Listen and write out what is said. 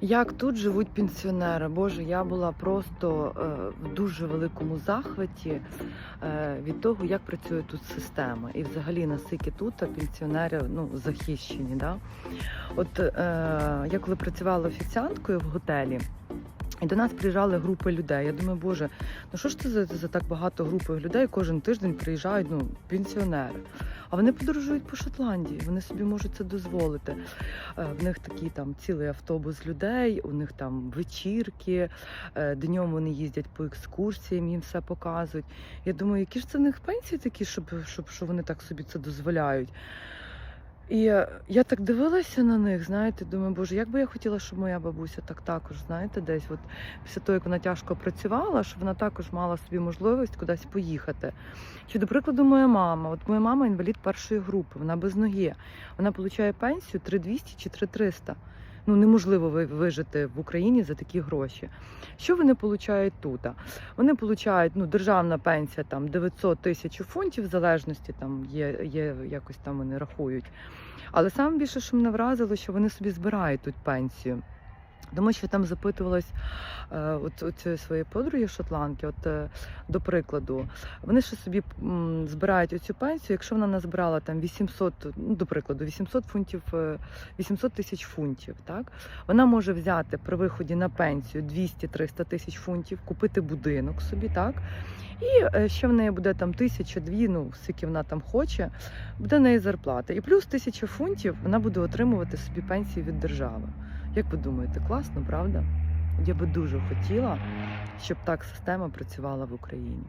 Як тут живуть пенсіонери? Боже, я була просто е, в дуже великому захваті е, від того, як працює тут система, і взагалі наскільки тут пенсіонери ну, захищені. Да? От е, я коли працювала офіціанткою в готелі. І до нас приїжджали групи людей. Я думаю, боже, ну що ж це за, за так багато групи людей? Кожен тиждень приїжджають ну, пенсіонери. А вони подорожують по Шотландії, вони собі можуть це дозволити. Е, В них такий там цілий автобус людей, у них там вечірки, е, днем вони їздять по екскурсіям, їм все показують. Я думаю, які ж це в них пенсії такі, щоб, щоб що вони так собі це дозволяють. І я так дивилася на них, знаєте, думаю, боже, як би я хотіла, щоб моя бабуся так також, знаєте, десь, от після того, як вона тяжко працювала, щоб вона також мала собі можливість кудись поїхати. Чи, до прикладу, моя мама, от моя мама інвалід першої групи, вона без ноги. Вона отримує пенсію 3200 чи 3300. Ну, неможливо ви- вижити в Україні за такі гроші. Що вони отримують тут? Вони отримують ну, державна пенсія там 900 тисяч фунтів, в залежності там є, є якось там вони рахують. Але саме більше, що мене вразило, що вони собі збирають тут пенсію. Тому що там запитувалась е, от, от цієї своєї подруги шотландки, от е, до прикладу, вони ще собі збирають оцю пенсію, якщо вона назбирала там 800, ну до прикладу, 800 фунтів, е, 800 тисяч фунтів, так вона може взяти при виході на пенсію 200-300 тисяч фунтів, купити будинок собі, так. І е, ще в неї буде там тисяча дві, ну скільки вона там хоче, буде в неї зарплата. І плюс тисяча фунтів вона буде отримувати собі пенсію від держави. Як ви думаєте, класно, правда? Я би дуже хотіла, щоб так система працювала в Україні.